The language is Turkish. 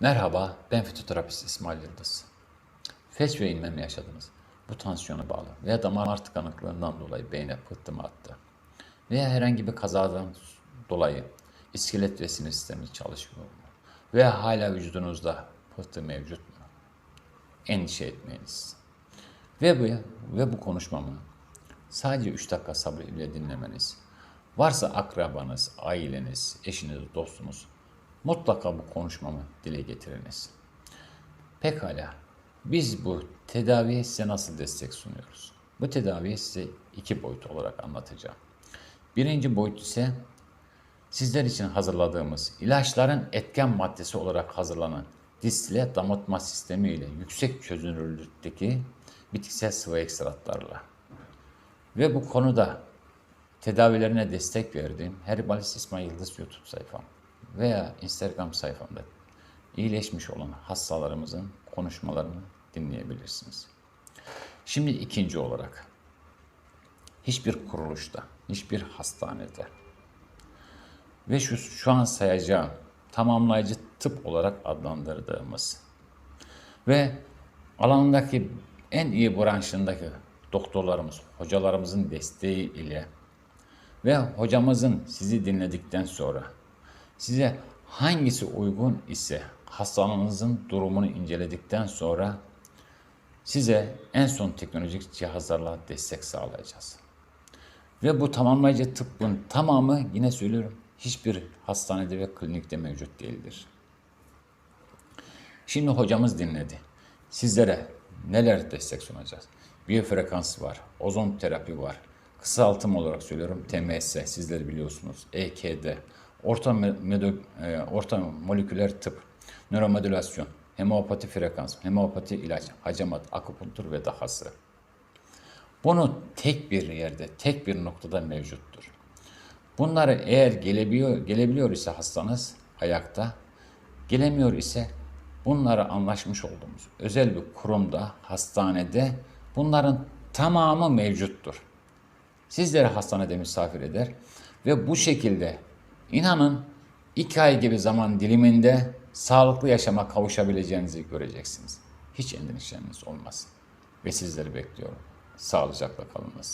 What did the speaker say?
Merhaba, ben fitoterapist İsmail Yıldız. Felç ve inme yaşadınız? Bu tansiyona bağlı veya damar tıkanıklığından dolayı beyne pıhtı attı? Veya herhangi bir kazadan dolayı iskelet ve sinir sistemi çalışmıyor mu? Veya hala vücudunuzda pıhtı mevcut mu? Endişe etmeyiniz. Ve bu, ve bu konuşmamı sadece 3 dakika sabır ile dinlemeniz. Varsa akrabanız, aileniz, eşiniz, dostunuz mutlaka bu konuşmamı dile getiriniz. Pekala. Biz bu tedaviye size nasıl destek sunuyoruz? Bu tedaviyi size iki boyut olarak anlatacağım. Birinci boyut ise sizler için hazırladığımız ilaçların etken maddesi olarak hazırlanan distile damıtma sistemi ile yüksek çözünürlükteki bitkisel sıvı ekstratlarla ve bu konuda tedavilerine destek verdiğim Herbalist İsmail Yıldız YouTube sayfam veya Instagram sayfamda iyileşmiş olan hastalarımızın konuşmalarını dinleyebilirsiniz. Şimdi ikinci olarak hiçbir kuruluşta, hiçbir hastanede ve şu, şu an sayacağım tamamlayıcı tıp olarak adlandırdığımız ve alanındaki en iyi branşındaki doktorlarımız, hocalarımızın desteği ile ve hocamızın sizi dinledikten sonra size hangisi uygun ise hastalığınızın durumunu inceledikten sonra size en son teknolojik cihazlarla destek sağlayacağız. Ve bu tamamlayıcı tıbbın tamamı yine söylüyorum hiçbir hastanede ve klinikte mevcut değildir. Şimdi hocamız dinledi. Sizlere neler destek sunacağız? Biyofrekans var, ozon terapi var, kısaltım olarak söylüyorum TMS, sizler biliyorsunuz, EKD, orta, medo, e, orta moleküler tıp, nöromodülasyon, hemopati frekans, hemopati ilaç, hacamat, akupunktur ve dahası. Bunu tek bir yerde, tek bir noktada mevcuttur. Bunları eğer gelebiliyor, gelebiliyor ise hastanız ayakta, gelemiyor ise bunları anlaşmış olduğumuz özel bir kurumda, hastanede bunların tamamı mevcuttur. Sizleri hastanede misafir eder ve bu şekilde inanın iki ay gibi zaman diliminde sağlıklı yaşama kavuşabileceğinizi göreceksiniz. Hiç endişeniz olmasın. Ve sizleri bekliyorum. Sağlıcakla kalınız.